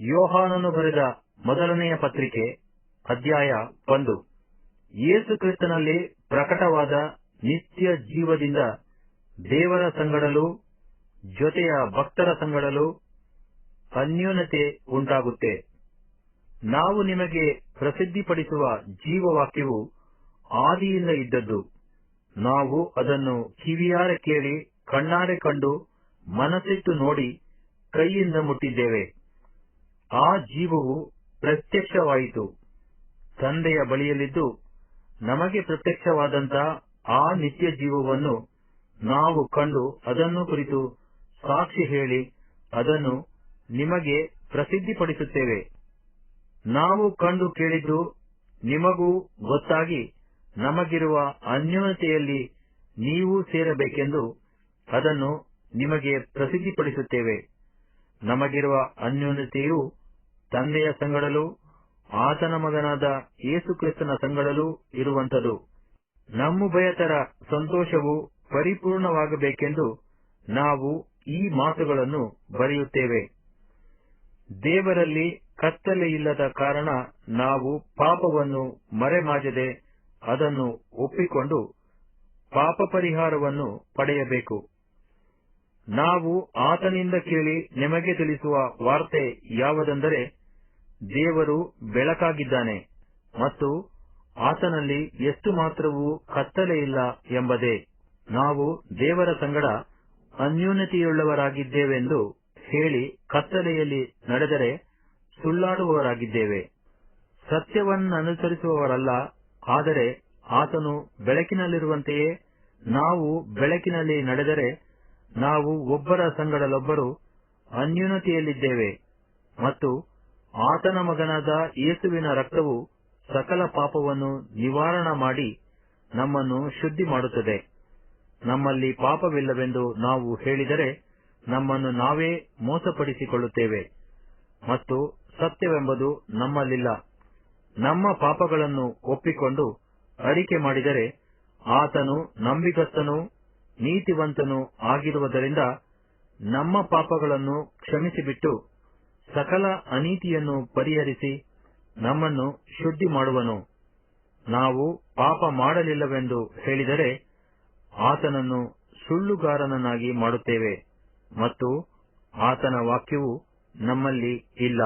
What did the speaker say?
ಯೋಹಾನನು ಬರೆದ ಮೊದಲನೆಯ ಪತ್ರಿಕೆ, ಅಧ್ಯಾಯ ಒಂದು. ಯೇಸು ಕ್ರಿಸ್ತನಲ್ಲಿ ಪ್ರಕಟವಾದ ನಿತ್ಯ ಜೀವದಿಂದ ದೇವರ ಸಂಗಡಲು, ಜೊತೆಯ ಭಕ್ತರ ಸಂಗಡಲು ಅನ್ಯೋನ್ಯತೆ ಉಂಟಾಗುತ್ತೆ. ನಾವು ನಿಮಗೆ ಪ್ರಸಿದ್ಧಿಪಡಿಸುವ ಜೀವವಾಕ್ಯವು ಆದಿಯಿಂದ ಇದ್ದದ್ದು. ನಾವು ಅದನ್ನು ಕಿವಿಯಾರೆ ಕೇಳಿ, ಕಣ್ಣಾರೆ ಕಂಡು, ಮನಸ್ಸಿಟ್ಟು ನೋಡಿ, ಕೈಯಿಂದ ಮುಟ್ಟಿದ್ದೇವೆ. ಆ ಜೀವವು ಪ್ರತ್ಯಕ್ಷವಾಯಿತು. ತಂದೆಯ ಬಳಿಯಲ್ಲಿದ್ದು ನಮಗೆ ಪ್ರತ್ಯಕ್ಷವಾದಂತ ಆ ನಿತ್ಯ ಜೀವವನ್ನು ನಾವು ಕಂಡು ಅದನ್ನು ಕುರಿತು ಸಾಕ್ಷಿ ಹೇಳಿ ಅದನ್ನು ನಿಮಗೆ ಪ್ರಸಿದ್ಧಿಪಡಿಸುತ್ತೇವೆ. ನಾವು ಕಂಡು ಕೇಳಿದ್ದು ನಿಮಗೂ ಗೊತ್ತಾಗಿ ನಮಗಿರುವ ಅನ್ಯೂನತೆಯಲ್ಲಿ ನೀವು ಸೇರಬೇಕೆಂದು ಅದನ್ನು ನಿಮಗೆ ಪ್ರಸಿದ್ಧಿಪಡಿಸುತ್ತೇವೆ. ನಮಗಿರುವ ಅನ್ಯೋನ್ಯತೆಯು ತಂದೆಯ ಸಂಗಡಲೂ ಆತನ ಮಗನಾದ ಯೇಸುಕ್ರಿಸ್ತನ ಸಂಗಡಲೂ ನಮ್ಮ ಭಯತರ ಸಂತೋಷವು ಪರಿಪೂರ್ಣವಾಗಬೇಕೆಂದು ನಾವು ಈ ಮಾತುಗಳನ್ನು ಬರೆಯುತ್ತೇವೆ. ದೇವರಲ್ಲಿ ಕತ್ತಲೆ ಇಲ್ಲದ ಕಾರಣ ನಾವು ಪಾಪವನ್ನು ಮರೆಮಾಜದೆ ಅದನ್ನು ಒಪ್ಪಿಕೊಂಡು ಪಾಪ ಪರಿಹಾರವನ್ನು ಪಡೆಯಬೇಕು. ನಾವು ಆತನಿಂದ ಕೇಳಿ ನಿಮಗೆ ತಿಳಿಸುವ ವಾರ್ತೆ ಯಾವುದೆಂದರೆ ದೇವರು ಬೆಳಕಾಗಿದ್ದಾನೆ ಮತ್ತು ಆತನಲ್ಲಿ ಎಷ್ಟು ಮಾತ್ರವೂ ಕತ್ತಲೆಯಿಲ್ಲ ಎಂಬುದೇ. ನಾವು ದೇವರ ಸಂಗಡ ಅನ್ಯೂನತೆಯುಳ್ಳವರಾಗಿದ್ದೇವೆಂದು ಹೇಳಿ ಕತ್ತಲೆಯಲ್ಲಿ ನಡೆದರೆ ಸುಳ್ಳಾಡುವವರಾಗಿದ್ದೇವೆ. ಸತ್ಯವನ್ನನುಸರಿಸುವವರಲ್ಲ, ಆದರೆ ಆತನು ಬೆಳಕಿನಲ್ಲಿರುವಂತೆಯೇ ನಾವು ಬೆಳಕಿನಲ್ಲಿ ನಡೆದರೆ ನಾವು ಒಬ್ಬರ ಸಂಗಡಲೊಬ್ಬರು ಅನ್ಯೂನತೆಯಲ್ಲಿದ್ದೇವೆ ಮತ್ತು ಆತನ ಮಗನಾದ ಯೇಸುವಿನ ರಕ್ತವು ಸಕಲ ಪಾಪವನ್ನು ನಿವಾರಣ ಮಾಡಿ ನಮ್ಮನ್ನು ಶುದ್ಧಿ ಮಾಡುತ್ತದೆ. ನಮ್ಮಲ್ಲಿ ಪಾಪವಿಲ್ಲವೆಂದು ನಾವು ಹೇಳಿದರೆ ನಮ್ಮನ್ನು ನಾವೇ ಮೋಸಪಡಿಸಿಕೊಳ್ಳುತ್ತೇವೆ. ಮತ್ತು ಸತ್ಯವೆಂಬುದು ನಮ್ಮಲ್ಲಿಲ್ಲ. ನಮ್ಮ ಪಾಪಗಳನ್ನು ಒಪ್ಪಿಕೊಂಡು ಅರಿಕೆ ಮಾಡಿದರೆ ಆತನು ನಂಬಿಗಸ್ತನು ನೀತಿವಂತನೂ ಆಗಿರುವುದರಿಂದ ನಮ್ಮ ಪಾಪಗಳನ್ನು ಕ್ಷಮಿಸಿಬಿಟ್ಟು ಸಕಲ ಅನೀತಿಯನ್ನು ಪರಿಹರಿಸಿ ನಮ್ಮನ್ನು ಶುದ್ಧಿ ಮಾಡುವನು. ನಾವು ಪಾಪ ಮಾಡಲಿಲ್ಲವೆಂದು ಹೇಳಿದರೆ ಆತನನ್ನು ಸುಳ್ಳುಗಾರನನ್ನಾಗಿ ಮಾಡುತ್ತೇವೆ ಮತ್ತು ಆತನ ವಾಕ್ಯವು ನಮ್ಮಲ್ಲಿ ಇಲ್ಲ.